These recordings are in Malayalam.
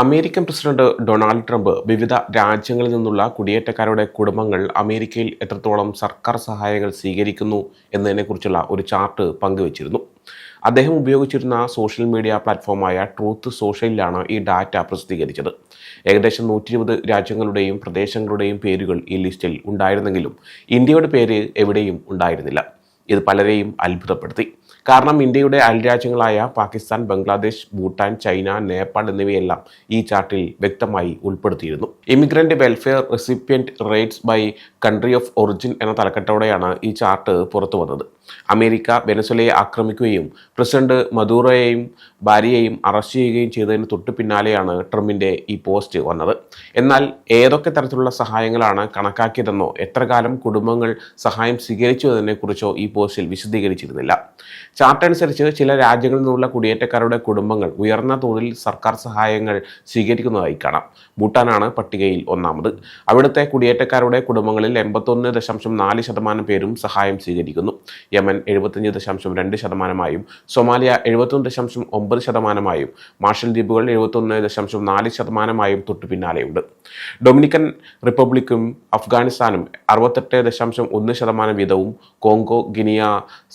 അമേരിക്കൻ പ്രസിഡന്റ് ഡൊണാൾഡ് ട്രംപ് വിവിധ രാജ്യങ്ങളിൽ നിന്നുള്ള കുടിയേറ്റക്കാരുടെ കുടുംബങ്ങൾ അമേരിക്കയിൽ എത്രത്തോളം സർക്കാർ സഹായങ്ങൾ സ്വീകരിക്കുന്നു എന്നതിനെക്കുറിച്ചുള്ള ഒരു ചാർട്ട് പങ്കുവച്ചിരുന്നു. അദ്ദേഹം ഉപയോഗിച്ചിരുന്ന സോഷ്യൽ മീഡിയ പ്ലാറ്റ്ഫോമായ ട്രൂത്ത് സോഷ്യലിലാണ് ഈ ഡാറ്റ പ്രസിദ്ധീകരിച്ചത്. ഏകദേശം നൂറ്റി ഇരുപത് രാജ്യങ്ങളുടെയും പ്രദേശങ്ങളുടെയും പേരുകൾ ഈ ലിസ്റ്റിൽ ഉണ്ടായിരുന്നെങ്കിലും ഇന്ത്യയുടെ പേര് എവിടെയും ഉണ്ടായിരുന്നില്ല. ഇത് പലരെയും അത്ഭുതപ്പെടുത്തി. കാരണം ഇന്ത്യയുടെ അയൽരാജ്യങ്ങളായ പാകിസ്ഥാൻ ബംഗ്ലാദേശ് ഭൂട്ടാൻ ചൈന നേപ്പാൾ എന്നിവയെല്ലാം ഈ ചാർട്ടിൽ വ്യക്തമായി ഉൾപ്പെടുത്തിയിരുന്നു. Immigrant welfare recipient rates by country of origin എന്ന തലക്കെട്ടോടെയാണ് ഈ ചാർട്ട് പുറത്തു വന്നത് അമേരിക്ക വെനസ്വലയെ ആക്രമിക്കുകയും പ്രസിഡന്റ് മദൂറോയെയും ഭാര്യയെയും അറസ്റ്റ് ചെയ്യുകയും ചെയ്തതിന് തൊട്ടു പിന്നാലെയാണ് ട്രംപിന്റെ ഈ പോസ്റ്റ് വന്നത്. എന്നാൽ ഏതൊക്കെ തരത്തിലുള്ള സഹായങ്ങളാണ് കണക്കാക്കിയതെന്നോ എത്ര കാലം കുടുംബങ്ങൾ സഹായം സ്വീകരിച്ചു എന്നതിനെക്കുറിച്ചോ ഈ പോസ്റ്റിൽ വിശദീകരിച്ചിരുന്നില്ല. ചാർട്ട് അനുസരിച്ച് ചില രാജ്യങ്ങളിൽ നിന്നുള്ള കുടിയേറ്റക്കാരുടെ കുടുംബങ്ങൾ ഉയർന്ന തോതിൽ സർക്കാർ സഹായങ്ങൾ സ്വീകരിക്കുന്നതായി കാണാം. ഭൂട്ടാനാണ് പട്ടികയിൽ ഒന്നാമത്. അവിടുത്തെ കുടിയേറ്റക്കാരുടെ കുടുംബങ്ങളിൽ എൺപത്തൊന്ന് ദശാംശം നാല് ശതമാനം പേരും സഹായം സ്വീകരിക്കുന്നു. യമൻ എഴുപത്തഞ്ച് ദശാംശം രണ്ട് ശതമാനമായും സൊമാലിയ എഴുപത്തൊന്ന് ദശാംശം ഒമ്പത് ശതമാനമായും മാർഷൽ ദ്വീപുകൾ എഴുപത്തൊന്ന് ദശാംശം നാല് ശതമാനമായും തൊട്ടു പിന്നാലെയുണ്ട്. ഡൊമിനിക്കൻ റിപ്പബ്ലിക്കും അഫ്ഗാനിസ്ഥാനും അറുപത്തെട്ട് ദശാംശം ഒന്ന് ശതമാനം വീതവും Congo Guinea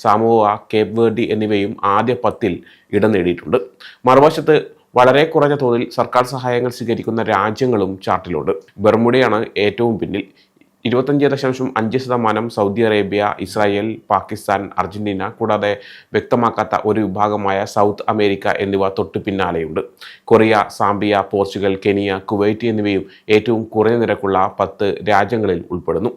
Samoa Cape Verde എന്നിവയും ആദ്യ പത്തിൽ ഇടം നേടിയിട്ടുണ്ട്. മറുവശത്ത് വളരെ കുറഞ്ഞ തോതിൽ സർക്കാർ സഹായങ്ങൾ സ്വീകരിക്കുന്ന രാജ്യങ്ങളും ചാർട്ടിലുണ്ട്. ബർമുഡയാണ് ഏറ്റവും പിന്നിൽ. ഇരുപത്തഞ്ച് ദശാംശം അഞ്ച് ശതമാനം Saudi Arabia Israel Pakistan Argentina കൂടാതെ വ്യക്തമാക്കാത്ത ഒരു വിഭാഗമായ സൗത്ത് അമേരിക്ക എന്നിവ തൊട്ടു പിന്നാലെയുണ്ട്. Korea Zambia Portugal Kenya Kuwait എന്നിവയും ഏറ്റവും കുറഞ്ഞ നിരക്കുള്ള പത്ത് രാജ്യങ്ങളിൽ ഉൾപ്പെടുന്നു.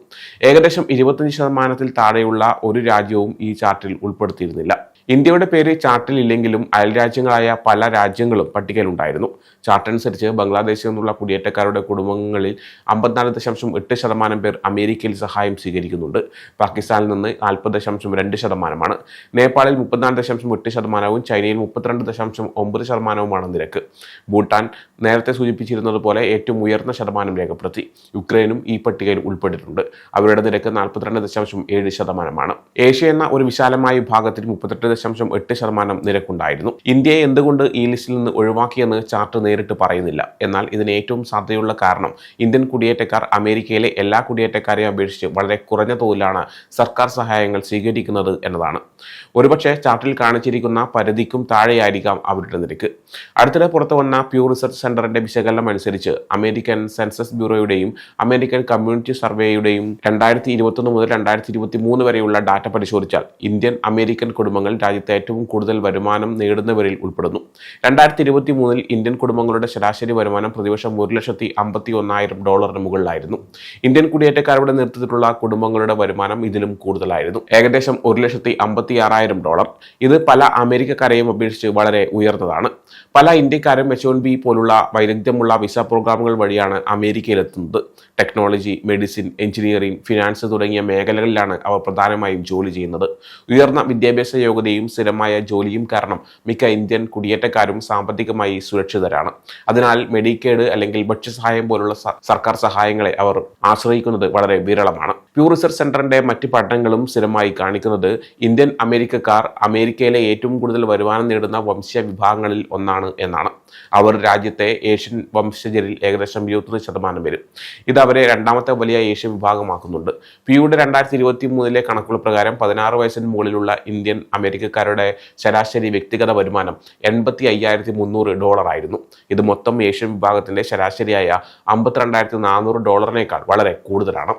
ഏകദേശം ഇരുപത്തഞ്ച് ശതമാനത്തിൽ താഴെയുള്ള ഒരു രാജ്യവും ഈ ചാർട്ടിൽ ഉൾപ്പെടുത്തിയിരുന്നില്ല. ഇന്ത്യയുടെ പേര് ചാർട്ടിൽ ഇല്ലെങ്കിലും അയൽരാജ്യങ്ങളായ പല രാജ്യങ്ങളും പട്ടികയിലുണ്ടായിരുന്നു. ചാർട്ട് അനുസരിച്ച് ബംഗ്ലാദേശിൽ നിന്നുള്ള കുടിയേറ്റക്കാരുടെ കുടുംബങ്ങളിൽ അമ്പത്തിനാല് ദശാംശം എട്ട് ശതമാനം പേർ അമേരിക്കയിൽ സഹായം സ്വീകരിക്കുന്നുണ്ട്. പാകിസ്ഥാനിൽ നിന്ന് നാൽപ്പത് ദശാംശം രണ്ട് ശതമാനമാണ്. നേപ്പാളിൽ മുപ്പത്തിനാല് ദശാംശം എട്ട് ശതമാനവും ചൈനയിൽ മുപ്പത്തിരണ്ട് ദശാംശം ഒമ്പത് ശതമാനവുമാണ് നിരക്ക്. ഭൂട്ടാൻ നേരത്തെ സൂചിപ്പിച്ചിരുന്നത് പോലെ ഏറ്റവും ഉയർന്ന ശതമാനം രേഖപ്പെടുത്തി. യുക്രൈനും ഈ പട്ടികയിൽ ഉൾപ്പെട്ടിട്ടുണ്ട്. അവരുടെ നിരക്ക് നാൽപ്പത്തിരണ്ട് ദശാംശം ഏഴ് ശതമാനമാണ്. ഏഷ്യ എന്ന ഒരു വിശാലമായ വിഭാഗത്തിൽ മുപ്പത്തെട്ട് ദശാംശം എട്ട് ശതമാനം നിരക്കുണ്ടായിരുന്നു. ഇന്ത്യയെ എന്തുകൊണ്ട് ഈ ലിസ്റ്റിൽ നിന്ന് ഒഴിവാക്കിയെന്ന് ചാർട്ട് നേരിട്ട് പറയുന്നില്ല. എന്നാൽ ഇതിന് ഏറ്റവും സാധ്യതയുള്ള കാരണം ഇന്ത്യൻ കുടിയേറ്റക്കാർ അമേരിക്കയിലെ എല്ലാ കുടിയേറ്റക്കാരെയും അപേക്ഷിച്ച് വളരെ കുറഞ്ഞ തോതിലാണ് സർക്കാർ സഹായങ്ങൾ സ്വീകരിക്കുന്നത് എന്നതാണ്. ഒരുപക്ഷെ ചാർട്ടിൽ കാണിച്ചിരിക്കുന്ന പരിധിക്കും താഴെയായിരിക്കാം അവരുടെ നിരക്ക്. അടുത്തിടെ പുറത്തു വന്ന പ്യൂ റിസർച്ച് സെന്ററിന്റെ വിശകലനം അനുസരിച്ച് അമേരിക്കൻ സെൻസസ് ബ്യൂറോയുടെയും അമേരിക്കൻ കമ്മ്യൂണിറ്റി സർവേയുടെയും രണ്ടായിരത്തി ഇരുപത്തൊന്ന് മുതൽ രണ്ടായിരത്തി ഇരുപത്തി മൂന്ന് വരെയുള്ള ഡാറ്റ പരിശോധിച്ചാൽ ഇന്ത്യൻ അമേരിക്കൻ കുടുംബങ്ങൾ രാജ്യത്തെ ഏറ്റവും കൂടുതൽ വരുമാനം നേടുന്നവരിൽ ഉൾപ്പെടുന്നു. രണ്ടായിരത്തി ഇരുപത്തി മൂന്നിൽ ഇന്ത്യൻ കുടുംബങ്ങളുടെ ശരാശരി വരുമാനം പ്രതിവർഷം ഒരു ലക്ഷത്തി അമ്പത്തി ഒന്നായിരം ഡോളറിന് മുകളിലായിരുന്നു. ഇന്ത്യൻ കുടിയേറ്റക്കാരുടെ നേതൃത്വത്തിലുള്ള കുടുംബങ്ങളുടെ വരുമാനം ഇതിലും കൂടുതലായിരുന്നു. ഏകദേശം ഒരു ലക്ഷത്തി അമ്പത്തി ആറായിരം ഡോളർ. ഇത് പല അമേരിക്കക്കാരെയും അപേക്ഷിച്ച് വളരെ ഉയർന്നതാണ്. പല ഇന്ത്യക്കാരും എച്ച് ഒൻ ബി പോലുള്ള വൈദഗ്ധ്യമുള്ള വിസ പ്രോഗ്രാമുകൾ വഴിയാണ് അമേരിക്കയിലെത്തുന്നത്. ടെക്നോളജി മെഡിസിൻ എഞ്ചിനീയറിംഗ് ഫിനാൻസ് തുടങ്ങിയ മേഖലകളിലാണ് അവർ പ്രധാനമായും ജോലി ചെയ്യുന്നത്. ഉയർന്ന വിദ്യാഭ്യാസ യോഗ്യതയും സ്ഥിരമായ ജോലിയും കാരണം മിക്ക ഇന്ത്യൻ കുടിയേറ്റക്കാരും സാമ്പത്തികമായി സുരക്ഷിതരാണ്. അതിനാൽ മെഡിക്കേഡ് അല്ലെങ്കിൽ ഭക്ഷ്യസഹായം പോലുള്ള സർക്കാർ സഹായങ്ങളെ അവർ ആശ്രയിക്കുന്നത് വളരെ വിരളമാണ്. പ്യൂ റിസർച്ച് സെന്ററിന്റെ മറ്റ് പഠനങ്ങളും സ്ഥിരമായി കാണിക്കുന്നത് ഇന്ത്യൻ അമേരിക്കക്കാർ അമേരിക്കയിലെ ഏറ്റവും കൂടുതൽ വരുമാനം നേടുന്ന വംശീയ വിഭാഗങ്ങളിൽ ഒന്നാണ് എന്നാണ്. അവർ രാജ്യത്തെ ഏഷ്യൻ വംശജരിൽ ഏകദേശം ഇരുപത്തൊന്ന് ശതമാനം വരും ഇത് അവരെ രണ്ടാമത്തെ വലിയ ഏഷ്യൻ വിഭാഗമാക്കുന്നുണ്ട്. പിയുടെ രണ്ടായിരത്തി ഇരുപത്തി മൂന്നിലെ കണക്കുകൾ പ്രകാരം പതിനാറ് വയസ്സിന് മുകളിലുള്ള ഇന്ത്യൻ അമേരിക്കക്കാരുടെ ശരാശരി വ്യക്തിഗത വരുമാനം എൺപത്തി അയ്യായിരത്തി മുന്നൂറ് ഡോളർ ആയിരുന്നു. ഇത് മൊത്തം ഏഷ്യൻ വിഭാഗത്തിന്റെ ശരാശരിയായ അമ്പത്തിരണ്ടായിരത്തി നാനൂറ് ഡോളറിനേക്കാൾ വളരെ കൂടുതലാണ്.